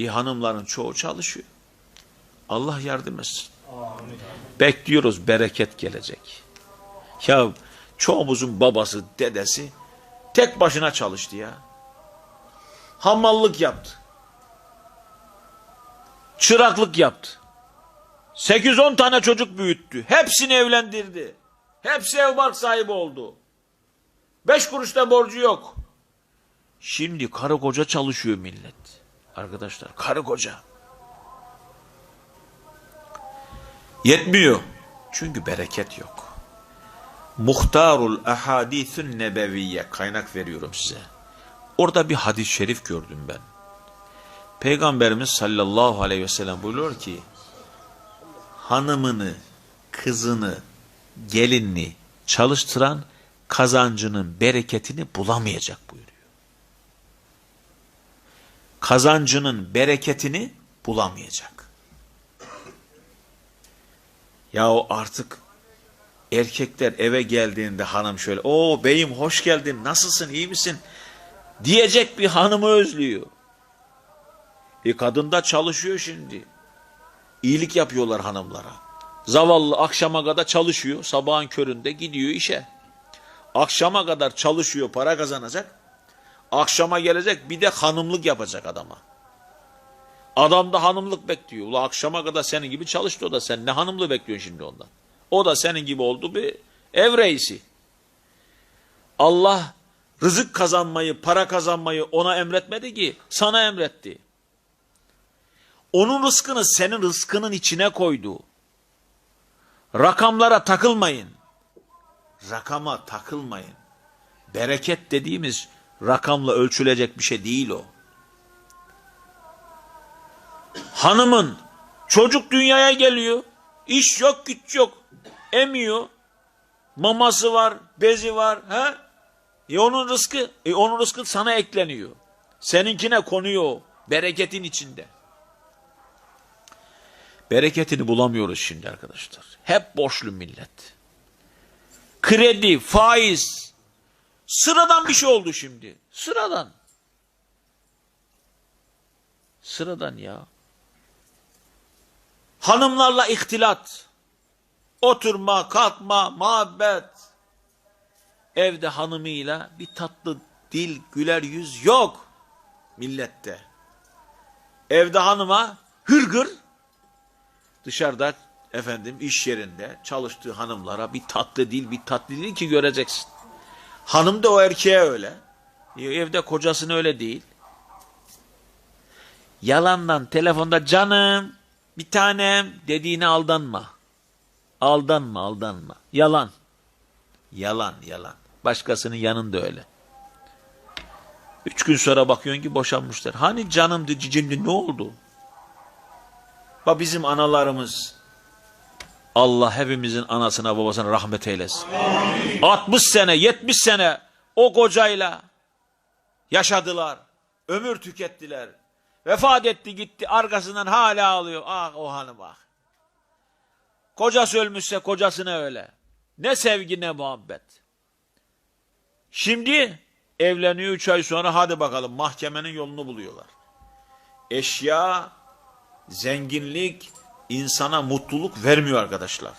E, hanımların çoğu çalışıyor. Allah yardım etsin. Bekliyoruz bereket gelecek. Ya çoğumuzun babası, dedesi tek başına çalıştı ya. Hamallık yaptı. Çıraklık yaptı. 8-10 tane çocuk büyüttü. Hepsini evlendirdi. Hepsi ev bark sahibi oldu. Beş kuruş da borcu yok. Şimdi karı koca çalışıyor millet. Arkadaşlar karı koca. Yetmiyor. Çünkü bereket yok. Muhtarul ahadithün nebeviye kaynak veriyorum size. Orada bir hadis-i şerif gördüm ben. Peygamberimiz sallallahu aleyhi ve sellem buyuruyor ki hanımını, kızını, gelinini çalıştıran kazancının bereketini bulamayacak buyuruyor. Kazancının bereketini bulamayacak. Yahu artık erkekler eve geldiğinde hanım şöyle o beyim hoş geldin nasılsın iyi misin diyecek bir hanımı özlüyor. E kadın da çalışıyor şimdi. İyilik yapıyorlar hanımlara. Zavallı akşama kadar çalışıyor. Sabahın köründe gidiyor işe. Akşama kadar çalışıyor para kazanacak. Akşama gelecek bir de hanımlık yapacak adama. Adam da hanımlık bekliyor. Ula akşama kadar senin gibi çalıştı o da. Sen ne hanımlığı bekliyorsun şimdi ondan? O da senin gibi oldu bir ev reisi. Allah rızık kazanmayı, para kazanmayı ona emretmedi ki sana emretti. Onun rızkını senin rızkının içine koydu. Rakamlara takılmayın. Rakama takılmayın. Bereket dediğimiz rakamla ölçülecek bir şey değil o. Hanımın çocuk dünyaya geliyor. İş yok güç yok. Emiyor. Maması var, bezi var. He? E onun rızkı, e onun rızkı sana ekleniyor. Seninkine konuyor o. Bereketin içinde. Bereketini bulamıyoruz şimdi arkadaşlar. Hep borçlu millet. Kredi, faiz. Sıradan bir şey oldu şimdi. Sıradan. Sıradan ya. Hanımlarla ihtilat. Oturma, kalkma, muhabbet. Evde hanımıyla bir tatlı dil, güler yüz yok millette. Evde hanıma hırgır, dışarıda efendim iş yerinde çalıştığı hanımlara bir tatlı dil, bir tatlı dil ki göreceksin. Hanım da o erkeğe öyle. E, Evde kocasına öyle değil. Yalandan telefonda canım, bir tanem dediğine aldanma. Aldanma, aldanma. Yalan. Yalan, yalan. Başkasının yanında öyle. Üç gün sonra bakıyorsun ki boşanmışlar. Hani canımdı, cicimdi ne oldu? Bak bizim analarımız Allah hepimizin anasına babasına rahmet eylesin. 60 sene 70 sene o kocayla yaşadılar. Ömür tükettiler. Vefat etti gitti arkasından hala ağlıyor. Ah o hanım ah. Kocası ölmüşse kocasına öyle. Ne sevgi ne muhabbet. Şimdi evleniyor üç ay sonra hadi bakalım mahkemenin yolunu buluyorlar. Eşya zenginlik insana mutluluk vermiyor arkadaşlar.